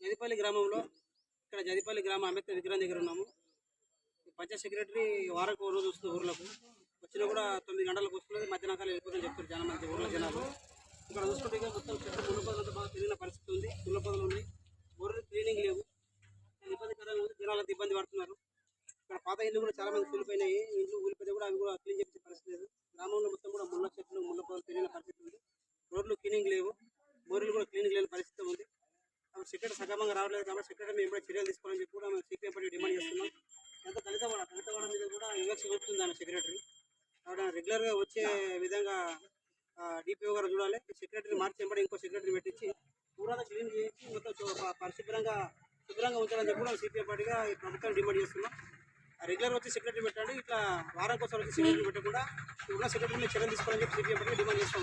జదిపల్లి గ్రామంలో ఇక్కడ జదిపల్లి గ్రామ అంబేద్కర్ విగ్రహం దగ్గర ఉన్నాము. పంచాయత్ సెక్రటరీ వారకు ఒక రోజు వస్తుంది ఊర్లకు. వచ్చినా కూడా తొమ్మిది గంటలకు వస్తుంది మధ్యాహ్నకాలు వెళ్ళిపోతుంది చెప్తారు చాలా మంది ఊర్ల జనాలు. ఇక్కడ చూసుకుంటే మొత్తం చెట్టు ముళ్ళపొదలంతా బాగా పెరిగిన పరిస్థితి ఉంది. ముళ్ళపొదలు ఉన్నాయి. ఊర్లు క్లీనింగ్ లేవు. ఇబ్బందికరంగా ఉంది. జనాలు ఇబ్బంది పడుతున్నారు. ఇక్కడ పాత ఇల్లు కూడా చాలా మంది కూలిపోయినాయి. ఇండ్లు కూలిపోతే కూడా అవి కూడా క్లీన్ చేసే పరిస్థితి లేదు. గ్రామంలో మొత్తం కూడా ముళ్ళ చెట్లు ముళ్ళ పొలం పెరిగిన పరిస్థితి ఉంది. రోడ్లు క్లీనింగ్ లేవు. బోర్లు కూడా క్లీనింగ్ లేని పరిస్థితి ఉంది. కాబట్టి సెక్రటరీ సక్రమంగా రావట్లేదు కాబట్టి సెక్రటరీ మేము కూడా చర్యలు తీసుకోవాలని చెప్పి కూడా మేము సీక్రెట్ పార్టీ డిమాండ్ చేస్తున్నాం. ఎంత దళితవాడ దళితవాడ మీద కూడా వివక్ష చూపుతుంది ఆయన సెక్రటరీ. కాబట్టి రెగ్యులర్గా వచ్చే విధంగా డిపిఓ గారు చూడాలి. సెక్రటరీ మార్చి వెంబడి ఇంకో సెక్రటరీ పెట్టించి పూరా క్లీన్ చేసి మొత్తం పరిశుభ్రంగా శుభ్రంగా ఉంచాలని చెప్పి కూడా సీపీఎం పార్టీగా ప్రభుత్వం డిమాండ్ చేస్తున్నాం. రెగ్యులర్ వచ్చి సెక్రటరీ పెట్టండి ఇట్లా వారం కోసం వచ్చి సెక్రటరీ పెట్టకుండా ఉన్న సెక్రటరీ చర్యలు తీసుకోవాలని చెప్పి సీపీఎం డిమాండ్ డిమాండ్ చేస్తాం